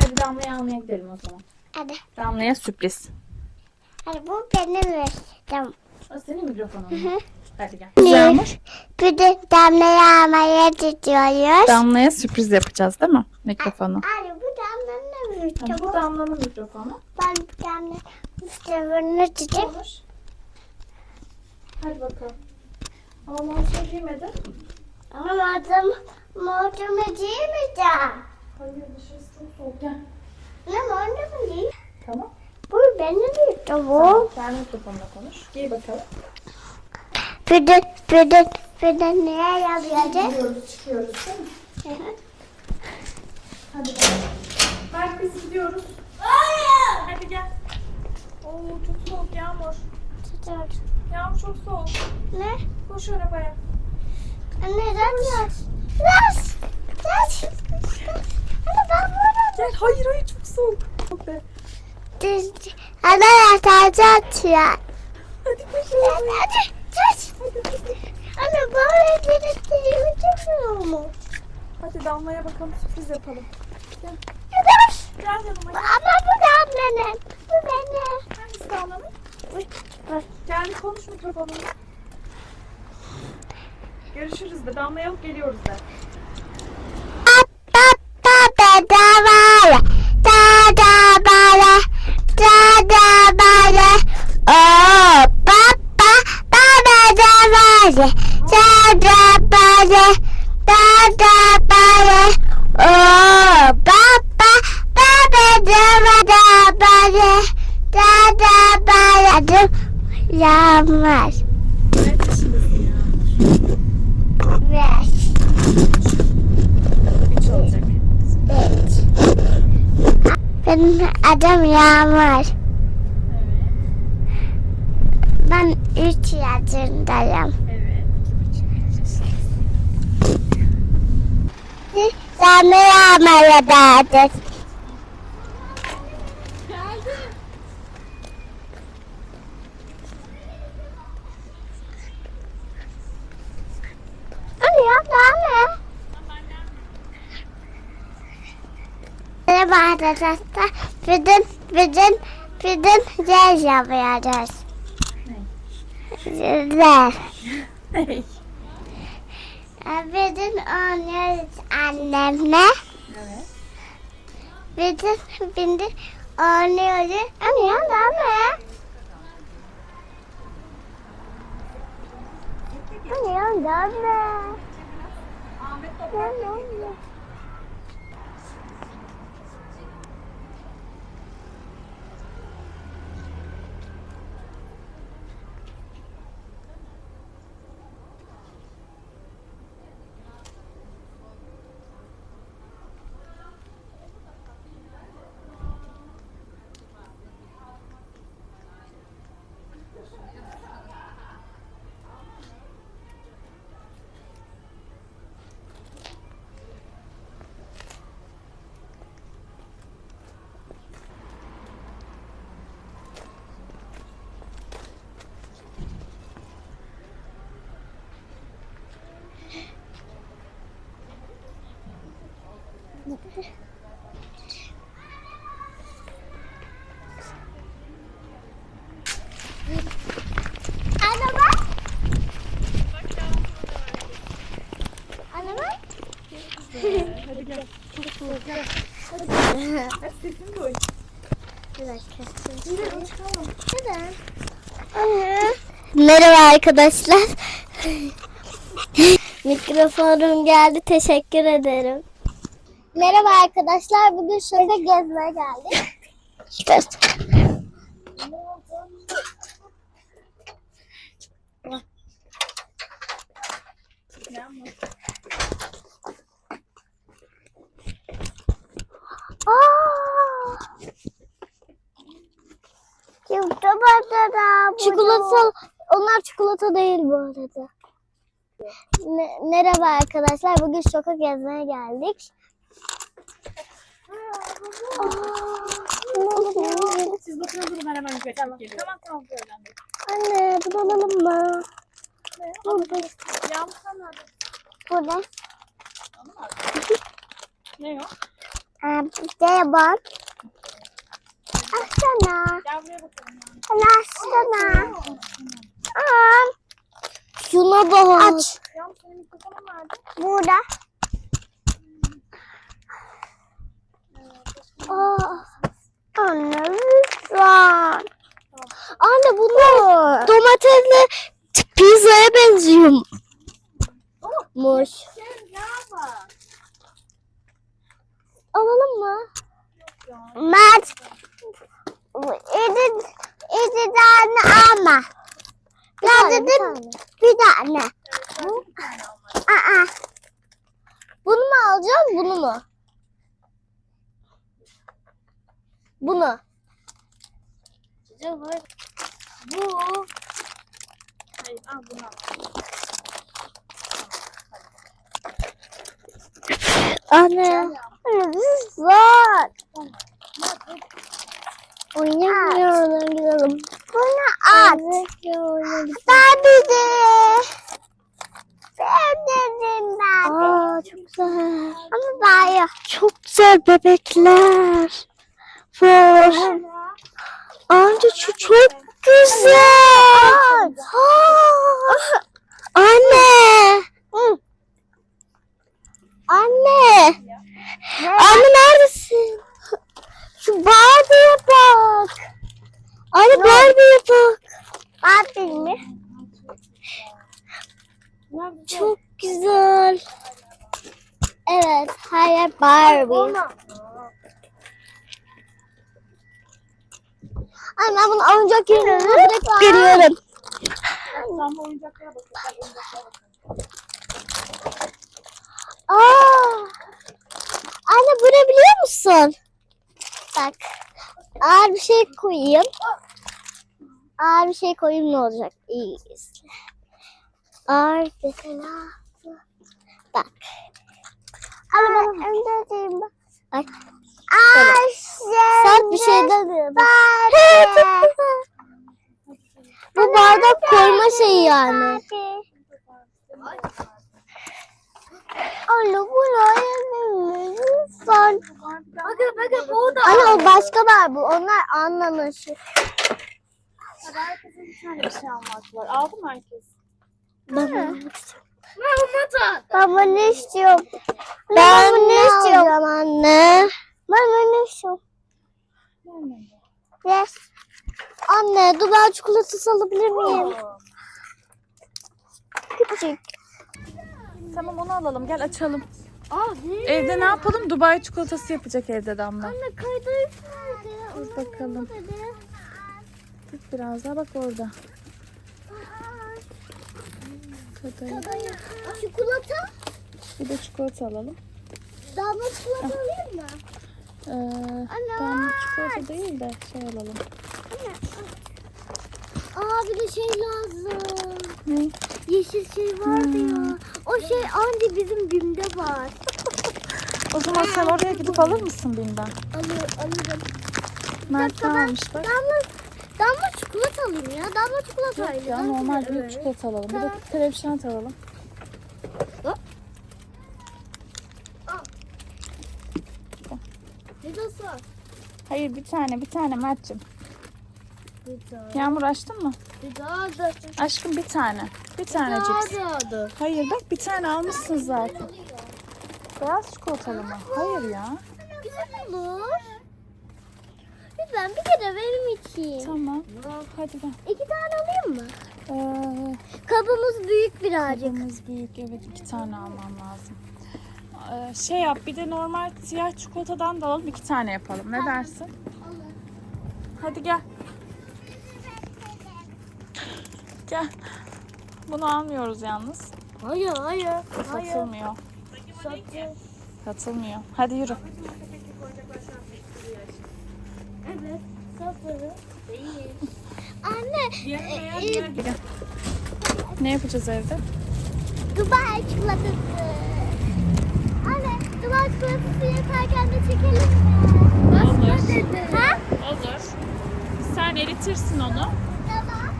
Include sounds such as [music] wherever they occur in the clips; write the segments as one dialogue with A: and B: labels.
A: Hadi Damla'yı almaya gidelim o zaman.
B: Hadi.
A: Damla'ya sürpriz.
B: Hadi bu benim resim.
A: O senin mikrofonun.
B: hı.
A: Hadi gel. Yağmur.
B: Bir de damlayı almaya gidiyoruz.
A: Damla'ya sürpriz yapacağız değil mi? Mikrofonu.
B: Hadi bu damlanın ne
A: Tamam, bu Damla'nın mikrofonu.
B: Ben bir tane üstlerine tutayım.
A: Olur. Hadi bakalım. Ama montu giymedin.
B: Ama madem montumu giymeyeceğim.
A: Hayır dışarısı çok soğuk. Gel.
B: Ne montumu giy?
A: Tamam.
B: Bu benim. Bu.
A: Tamam. Sen mikrofonla konuş. Giy bakalım.
B: Bir bir de, bir de neye yapacağız?
A: Gidiyoruz çıkıyoruz değil mi? Hadi bakalım. Berk biz gidiyoruz.
B: Hayır.
A: Hadi gel. Oo çok soğuk Yağmur.
B: Tutuyor.
A: Yağmur çok soğuk.
B: Ne?
A: Koş arabaya.
B: Anne biraz. Biraz. Biraz. Ben burada.
A: Gel. Hayır hayır çok soğuk. Çok be.
B: Anne yatacak ya.
A: Hadi koş
B: Hadi hadi. Anne böyle gidelim çok mu?
A: Hadi Damla'ya bakalım sürpriz yapalım. Gel. Gel yanıma.
B: Ama bu da benim. Bu benim.
A: Hangisi Damla'nın? Gel konuş mikrofonunu. Görüşürüz de. Damla'ya alıp geliyoruz.
B: Da Dur, Yağmaz.
A: Kaç yaşındasın ya?
B: Beş,
A: Üç.
B: Benim adım Yağmur. Ben 3 yaşındayım.
A: Evet.
B: Sen ne yapmaya derdin? Anne ya anne. Merhaba arkadaşlar. Bugün, bugün, bugün yapacağız. Yer.
A: Hey.
B: Bugün oynuyoruz annemle.
A: Evet.
B: Bugün, bugün oynuyoruz. Anne anne. Anne anne.
A: Ahmet
B: Anne. Anne
A: Hadi gel. Çok soğuk?
B: Merhaba arkadaşlar. [laughs] Mikrofonum geldi. Teşekkür ederim. Merhaba arkadaşlar. Bugün şöyle gezmeye geldik. [laughs] Çikolata Çikolata, onlar çikolata değil bu arada. Me- merhaba arkadaşlar. Bugün şoka gezmeye geldik.
A: Siz bakın durun ben hemen yukarı çıkıp geliyorum. Tamam tamam problem değil.
B: Anne bunu alalım mı?
A: Ne?
B: Bu,
A: Yağmur sen nerede?
B: bu ne?
A: Ne o?
C: Ha, telefon. Açsana.
B: Gel buraya bakalım.
C: Açsana. Aa. Şuna bak. Aç.
B: Ya senin mikrofonun nerede?
C: Burada. Aa. Anne lütfen. Anne bunlar domatesle pizzaya benziyormuş. Alalım mı? Mert. İki, iki tane alma. Ya dedim bir tane. Aa. Bunu mu alacağım bunu mu? Bunu.
B: Bu. Hayır al bunu al.
C: Anne. Lütfen. Oynamıyorum gidelim. Bunu at. Ben de. Sevdim ben. Aa çok güzel. Ama daha yok. Çok güzel bebekler. Var. Anne şu çok güzel. Aa. Anne. Anne. Anne neredesin? Şu Barbie'ye bak. Anne Barbie'ye bak. Barbie mi? Çok güzel. Evet, hayır Barbie. Ay ben bunu oyuncak yerine bırakıp geliyorum.
B: Oyuncaklara bakalım. Oyuncaklara bakalım.
C: Aa! Anne bu ne biliyor musun? Bak. Ağır bir şey koyayım. Ağır bir şey koyayım ne olacak? İyi izle. Ağır mesela. Bak. Ama ben bak. Bak. Ay, Sert bir şey de Bu bardak koyma şeyi yani. Anne buraya lütfen.
B: Bakın bakın bu da.
C: Anne o başka var bu. Onlar anlamış.
B: Herkesin bir tane bir şey alması var. Aldı mı herkes?
C: Baba.
B: Mahmut
C: Baba ne istiyorum? Ben ne istiyorum anne? Ben istiyorum? Yes. Anne dur ben çikolatası alabilir miyim? Küçük.
A: Tamam onu alalım. Gel açalım.
C: Değil.
A: Evde ne yapalım? Dubai çikolatası yapacak evde Damla.
C: Anne kaydayıp nerede?
A: Dur bakalım. Dur biraz daha bak orada. Kadayıf.
C: Çikolata?
A: Bir de çikolata alalım.
C: Damla çikolata alayım mı?
A: Ee, damla çikolata değil de şey alalım.
C: Aa bir de şey lazım.
A: Ne?
C: Yeşil şey vardı ya. O şey anne bizim BİM'de var. [laughs]
A: O zaman sen oraya gidip alır mısın Bim'den?
C: Alır, alırım.
A: Mert ne almış bak.
C: Damla, damla çikolata alayım ya. Damla çikolatayla.
A: Ya normal büyük çikolata alalım. Bir de televizyon alalım.
C: Ne nasıl?
A: Hayır bir tane bir tane Mert'cim. Yağmur açtın mı?
C: Bir daha da.
A: Aşkım bir tane. Bir tane cips.
C: Daha.
A: Hayır bak bir tane almışsın zaten. Beyaz çikolatalı mı? Hayır ya.
C: Güzel olur. Lütfen bir kere benim için.
A: Tamam. Hadi ben.
C: İki tane alayım mı?
A: Ee,
C: Kabımız büyük birazcık.
A: Kabımız büyük evet iki tane almam lazım. Ee, şey yap bir de normal siyah çikolatadan da alalım iki tane yapalım. Ne dersin? Hadi gel. Gel. Bunu almıyoruz yalnız.
C: Hayır hayır.
A: Satılmıyor. Satılmıyor. Hadi yürü.
C: Evet. Değil. Anne. e,
A: Gel. Ne yapacağız evde?
C: Dubai çikolatası. Dubai çikolatası yaparken de çekelim mi?
A: Olur.
C: Ha?
A: Olur. Sen eritirsin onu.
C: Tamam.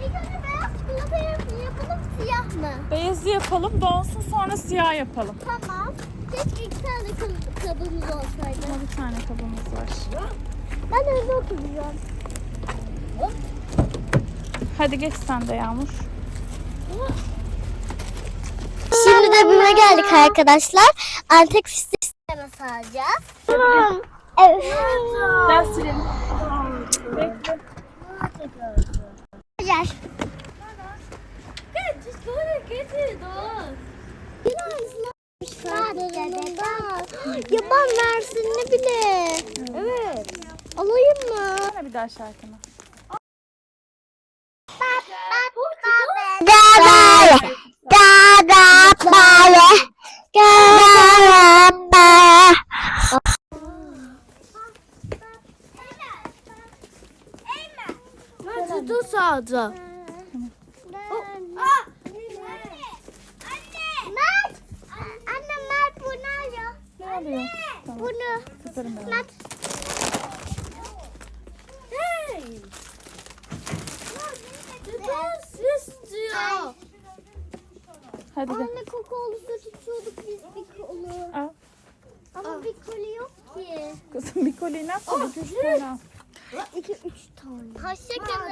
C: İlk önce beyaz çikolata yap- yapalım siyah mı?
A: Beyazı yapalım donsun sonra siyah yapalım.
C: Tamam. Keşke iki tane tane kab- kabımız olsaydı.
A: Ama bir tane kabımız var.
C: Ben hızlı okuyacağım.
A: Hadi geç sen de Yağmur.
C: BİM'e geldik arkadaşlar. Antek fıstık sistemi saracağız. Evet.
A: Gel silelim. Bekle.
C: Gel. Yaban Mersinli bile. Evet. Alayım mı?
A: Sana bir daha şarkını.
C: Gagale, gagapale, gagapale.
B: Sütü sağdı.
C: Mert. Anne Mert bunu alıyor.
A: Ne oluyor? Tamam. Kızarım ben.
C: Mert.
B: Hey. Sütü istiyor.
A: Hadi de.
C: Anne kokolu süt içiyorduk biz bir kolu.
A: Al.
C: Ama bir kolu yok ki.
A: Kızım bir kolyeyi ne yapalım? Üç tane al.
C: İki, üç tane. Hoşçakalın.